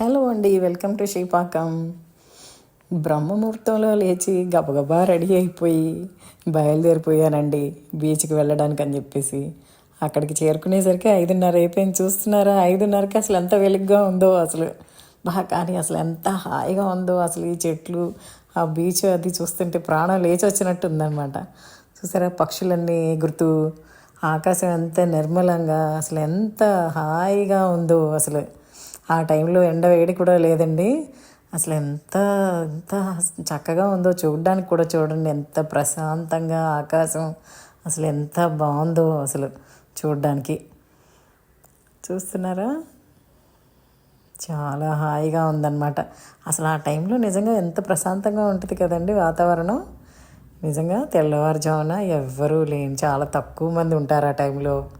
Hello అండి welcome to శ్రీపాకం. బ్రహ్మముహూర్తంలో లేచి గబగబా రెడీ అయిపోయి బయలుదేరిపోయానండి బీచ్కి వెళ్ళడానికి అని చెప్పేసి. అక్కడికి చేరుకునేసరికి ఐదున్నర అయిపోయింది. చూస్తున్నారా ఐదున్నరకి అసలు ఎంత వెలుగ్గా ఉందో అసలు. బాగా కానీ అసలు ఎంత హాయిగా ఉందో అసలు ఈ చెట్లు ఆ బీచ్ అది చూస్తుంటే ప్రాణం లేచి వచ్చినట్టు ఉందన్నమాట చూసారా పక్షులన్నీ ఎగురుతూ ఆకాశం ఎంత నిర్మలంగా అసలు ఎంత హాయిగా ఉందో అసలు. ఆ టైంలో ఎండ వేడి కూడా లేదండి. అసలు ఎంత ఎంత చక్కగా ఉందో చూడడానికి కూడా చూడండి. ఎంత ప్రశాంతంగా ఆకాశం అసలు ఎంత బాగుందో అసలు చూడడానికి. చూస్తున్నారా? చాలా హాయిగా ఉందన్నమాట. అసలు ఆ టైంలో నిజంగా ఎంత ప్రశాంతంగా ఉంటుంది కదండి వాతావరణం. నిజంగా తెల్లవారుజామున ఎవ్వరూ లేని చాలా తక్కువ మంది ఉంటారు ఆ టైంలో.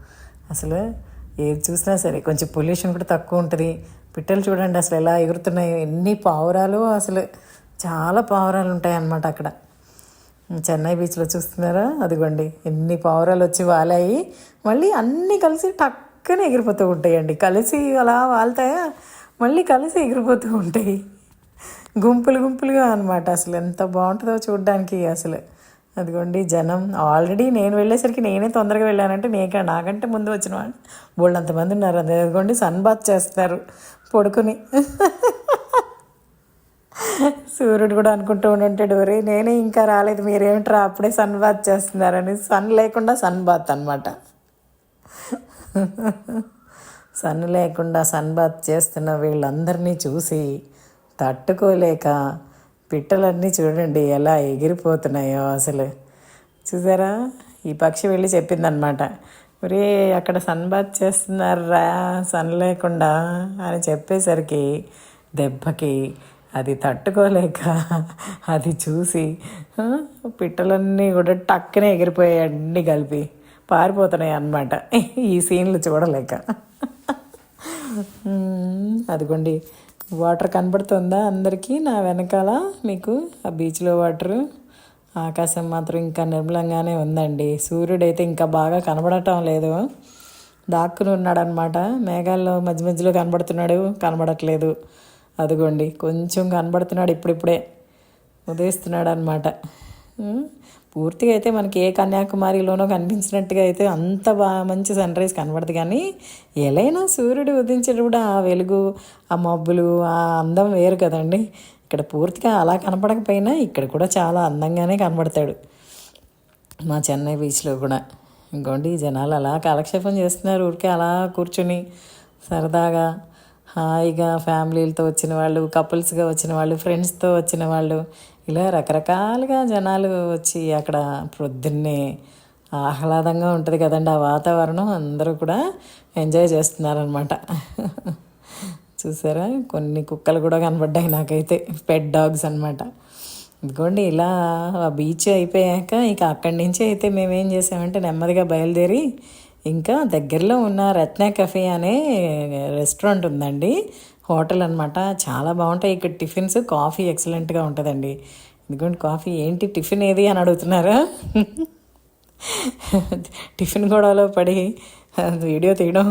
అసలు ఏది చూసినా సరే కొంచెం పొల్యూషన్ కూడా తక్కువ ఉంటుంది. పిట్టలు చూడండి అసలు ఎలా ఎగురుతున్నాయో ఎన్ని పావురాలు అసలు చాలా పావురాలు ఉంటాయి అన్నమాట అక్కడ చెన్నై బీచ్లో చూస్తున్నారా? అదిగోండి ఎన్ని పావురాలు వచ్చి వాలాయి. మళ్ళీ అన్నీ కలిసి టక్కన ఎగిరిపోతూ ఉంటాయండి. కలిసి అలా వాళ్తాయా? మళ్ళీ కలిసి ఎగిరిపోతూ ఉంటాయి. గుంపులు గుంపులుగా అనమాట అసలు ఎంత బాగుంటుందో చూడడానికి అసలు. అదిగోండి జనం. ఆల్రెడీ నేను వెళ్ళేసరికి నేనే తొందరగా వెళ్ళానంటే నీక నాకంటే ముందు వచ్చిన వాళ్ళు బోళ్ళు అంతమంది ఉన్నారు. అదిగోండి సన్ బాత్ చేస్తారు పడుకుని. సూర్యుడు కూడా అనుకుంటూ ఉండుంటాడు ఒరే నేనే ఇంకా రాలేదు మీరేమిట్రా అప్పుడే సన్ బాత్ చేస్తున్నారని. సన్ లేకుండా సన్ బాత్ అనమాట సన్ లేకుండా సన్ బాత్ చేస్తున్న వీళ్ళందరినీ చూసి తట్టుకోలేక పిట్టలన్నీ చూడండి ఎలా ఎగిరిపోతున్నాయో అసలు. చూసారా? ఈ పక్షి వెళ్ళి చెప్పిందనమాట ఒరే అక్కడ సన్ బాత్ చేస్తున్నారా? సన్ లేకుండా? అని చెప్పేసరికి దెబ్బకి అది తట్టుకోలేక అది చూసి పిట్టలన్నీ కూడా టక్కనే ఎగిరిపోయాయి అన్నీ కలిపి. పారిపోతున్నాయి అన్నమాట. ఈ సీన్లు చూడలేక. అదిగోండి. వాటర్ కనబడుతుందా అందరికీ? నా వెనకాల మీకు ఆ బీచ్లో వాటర్. ఆకాశం మాత్రం ఇంకా నిర్మలంగానే ఉందండి. సూర్యుడైతే ఇంకా బాగా కనబడటం లేదు. దాక్కుని ఉన్నాడనమాట మేఘాల్లో మధ్య మధ్యలో కనబడుతున్నాడు. కనబడట్లేదు. అదిగోండి. కొంచెం కనబడుతున్నాడు ఇప్పుడిప్పుడే. ఉదయిస్తున్నాడు అనమాట పూర్తిగా అయితే మనకి ఏ కన్యాకుమారిలోనో కనిపించినట్టుగా అయితే అంత బాగా మంచి సన్ రైజ్ కనబడదు కానీ ఎలైనా సూర్యుడు ఉదయించేటప్పుడు ఆ వెలుగు ఆ మబ్బులు ఆ అందం వేరు కదండి. ఇక్కడ పూర్తిగా అలా కనపడకపోయినా ఇక్కడ కూడా చాలా అందంగానే కనబడతాడు. మా చెన్నై బీచ్లో కూడా. ఇంకోండి జనాలు అలా కాలక్షేపం చేస్తున్నారు. ఊరికే అలా కూర్చుని సరదాగా హాయిగా ఫ్యామిలీలతో వచ్చిన వాళ్ళు కపుల్స్గా వచ్చిన వాళ్ళు ఫ్రెండ్స్తో వచ్చిన వాళ్ళు ఇలా రకరకాలుగా జనాలు వచ్చి అక్కడ పొద్దున్నే ఆహ్లాదంగా ఉంటుంది కదండి ఆ వాతావరణం. అందరూ కూడా ఎంజాయ్ చేస్తున్నారనమాట చూసారా? కొన్ని కుక్కలు కూడా కనబడ్డాయి నాకైతే. పెట్ డాగ్స్ అనమాట ఇదిగోండి ఇలా ఆ బీచ్ అయిపోయాక ఇక అక్కడి నుంచి అయితే మేమేం చేసామంటే నెమ్మదిగా బయలుదేరి ఇంకా దగ్గరలో ఉన్న రత్న కఫే అనే రెస్టారెంట్ ఉందండి. హోటల్ అనమాట చాలా బాగుంటాయి. ఇక్కడ టిఫిన్స్ కాఫీ ఎక్సలెంట్గా ఉంటుందండి. ఎందుకంటే కాఫీ. ఏంటి టిఫిన్ ఏది అని అడుగుతున్నారా? టిఫిన్ గొడవలో పడి వీడియో తీయడం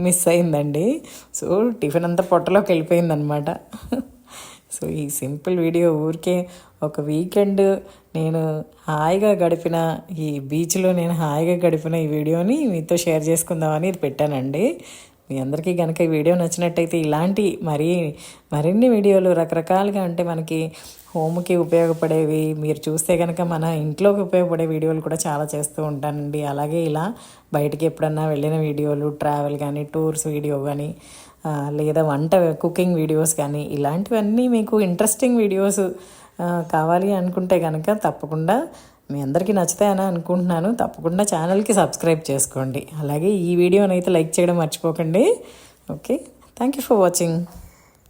మిస్ అయిందండి. సో టిఫిన్ అంతా పొట్టలోకి వెళ్ళిపోయిందనమాట సో ఈ సింపుల్ వీడియో ఊరికే ఒక వీకెండ్ నేను హాయిగా గడిపిన ఈ బీచ్లో నేను హాయిగా గడిపిన ఈ వీడియోని మీతో షేర్ చేసుకుందామని ఇది పెట్టానండి. మీ అందరికీ కనుక ఈ వీడియో నచ్చినట్టయితే ఇలాంటి మరీ మరిన్ని వీడియోలు రకరకాలుగా అంటే మనకి హోమ్కి ఉపయోగపడేవి మీరు చూస్తే కనుక మన ఇంట్లోకి ఉపయోగపడే వీడియోలు కూడా చాలా చేస్తూ ఉంటానండి. అలాగే ఇలా బయటికి ఎప్పుడన్నా వెళ్ళిన వీడియోలు ట్రావెల్ కానీ టూర్స్ వీడియో కానీ లేదా వంట కుకింగ్ వీడియోస్ కానీ ఇలాంటివన్నీ మీకు ఇంట్రెస్టింగ్ వీడియోస్ కావాలి అనుకుంటే కనుక తప్పకుండా మీ అందరికీ నచ్చుతాయని అనుకుంటున్నాను. తప్పకుండా ఛానల్కి సబ్స్క్రైబ్ చేసుకోండి. అలాగే ఈ వీడియోనైతే లైక్ చేయడం మర్చిపోకండి. Okay. Thank you for watching.